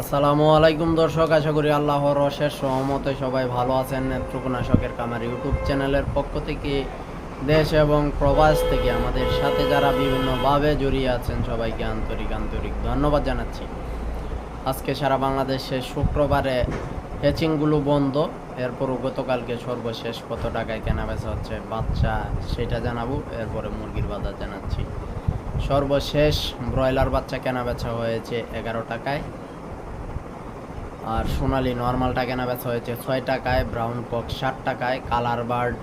আসসালামু আলাইকুম দর্শক, আশা করি আল্লাহর অশেষ সহমতে সবাই ভালো আছেন নেত্রকোনা শখের কামার ইউটিউব চ্যানেলের পক্ষ থেকে। দেশ এবং প্রবাস থেকে আমাদের সাথে যারা বিভিন্নভাবে জড়িয়ে আছেন, সবাইকে আন্তরিক আন্তরিক ধন্যবাদ জানাচ্ছি। আজকে সারা বাংলাদেশে শুক্রবারে হ্যাচিংগুলো বন্ধ, এরপরও গতকালকে সর্বশেষ কত টাকায় কেনা বেচা হচ্ছে বাচ্চা সেটা জানাব, এরপরে মুরগির বাজার জানাচ্ছি। সর্বশেষ ব্রয়লার বাচ্চা কেনা বেচা হয়েছে এগারো টাকায়। আর সোনালি নর্মালটা কেনা বেচা হয়েছে ছয় টাকায় ব্রাউন কক ষাট টাকায় কালার বার্ড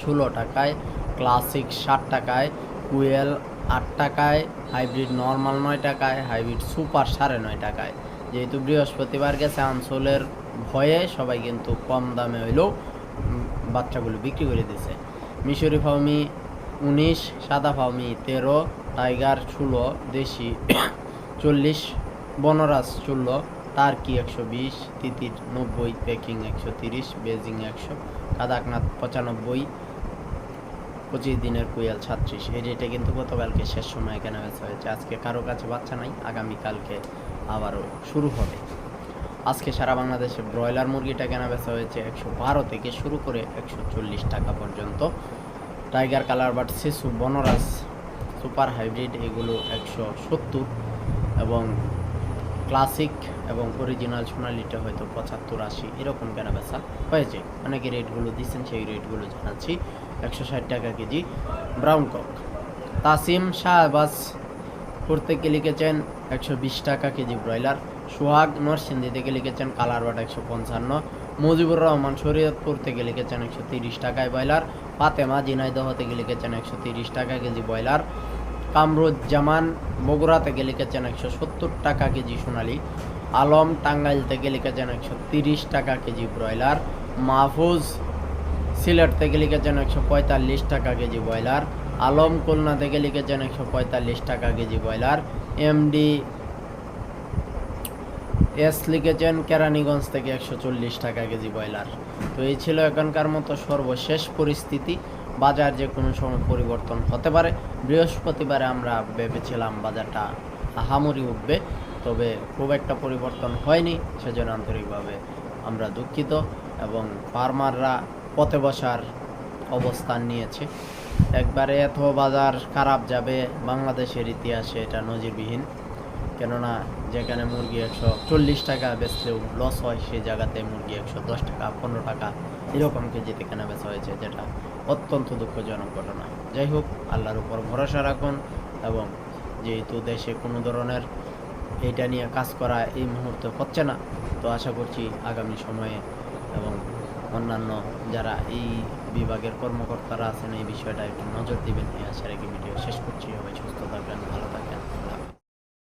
ষোলো টাকায় ক্লাসিক ষাট টাকায়, কুয়েল আট টাকায় হাইব্রিড নর্মাল নয় টাকায় হাইব্রিড সুপার সাড়ে নয় টাকায়। যেহেতু বৃহস্পতিবার গেছে, আনসোলের ভয়ে সবাই কিন্তু কম দামে হইলেও বাচ্চাগুলো বিক্রি করে দিছে মিশরি ফাউমি উনিশ, সাদা ফাউমি তেরো, টাইগার ষোলো, দেশি চল্লিশ, বনরাজ ষোলো টার্কি একশো বিশ তিতির নব্বই পেকিং একশো তিরিশ বেজিং একশো কাদাকনাথ পঁচানব্বই, পঁচিশ দিনের কুয়াল ছাত্রিশ এই রেটে কিন্তু গতকালকে শেষ সময় কেনা বেচা হয়েছে। আজকে কারও কাছে বাচ্চা নাই আগামীকালকে আবারও শুরু হবে। আজকে সারা বাংলাদেশে ব্রয়লার মুরগিটা কেনা বেচা হয়েছে একশো বারো থেকে শুরু করে একশো চল্লিশ টাকা পর্যন্ত। টাইগার কালার বাট শিশু বনরাজ সুপার হাইব্রিড এগুলো একশো সত্তর এবং ক্লাসিক এবং অরিজিনাল সোনালিটা হয়তো পঁচাত্তর আশি, এরকম কেনা বেচা হয়েছে। অনেকে রেটগুলো দিচ্ছেন সেই রেটগুলো জানাচ্ছি। একশো ষাট টাকা KG brown cock. Tasim Shahbaz করতে লিখেছেন একশো বিশ টাকা কেজি ব্রয়লার। সোহাগ নরসিংদী থেকে লিখেছেন কালার বাট একশো পঞ্চান্ন। মুজিবুর রহমান শরীয়তপুর থেকে লিখেছেন একশো তিরিশ টাকায় ব্রয়লার। ফাতেমা জিনাইদহ থেকে লিখেছেন একশো তিরিশ টাকা কেজি ব্রয়লার। কামরুজ্জামান বগুড়া থেকে লিখেছেন একশো সত্তর টাকা কেজি সোনালি, আলম টাঙ্গাইল থেকে লিখেছেন একশো তিরিশ টাকা কেজি ব্রয়লার, মাহফুজ সিলেট থেকে লিখেছেন একশো পঁয়তাল্লিশ টাকা কেজি ব্রয়লার, আলম খুলনা থেকে লিখেছেন একশো পঁয়তাল্লিশ টাকা কেজি ব্রয়লার, এমডি এস লিখেছেন কেরানীগঞ্জ থেকে একশো চল্লিশ টাকা কেজি ব্রয়লার। তো এই ছিল এখনকার মতো সর্বশেষ পরিস্থিতি। বাজার যে কোনো সময় পরিবর্তন হতে পারে। বৃহস্পতিবারে আমরা ভেবেছিলাম বাজারটা হামুরি উঠবে, তবে খুব একটা পরিবর্তন হয়নি, সেজন্য আন্তরিকভাবে আমরা দুঃখিত এবং ফার্মাররা পথে বসার অবস্থান নিয়েছে। একবারে এত বাজার খারাপ যাবে, বাংলাদেশের ইতিহাসে এটা নজিরবিহীন। কেননা যেখানে মুরগি একশো চল্লিশ টাকা বেচলেও লস হয় সেই জায়গাতে মুরগি একশো দশ টাকা, পনেরো টাকা এরকম কেজিতে কেনা বেচা হয়েছে, যেটা অত্যন্ত দুঃখজনক ঘটনা। যাই হোক, আল্লাহর উপর ভরসা রাখুন এবং যেহেতু দেশে কোনো ধরনের এইটা নিয়ে কাজ করা এই মুহূর্তে হচ্ছে না, তো আশা করছি আগামী সময়ে এবং অন্যান্য যারা এই বিভাগের কর্মকর্তারা আছেন, এই বিষয়টা একটু নজর দিবেন। এই আশা রেখে ভিডিও শেষ করছি। সবাই সুস্থ থাকবেন, ভালো থাকবেন।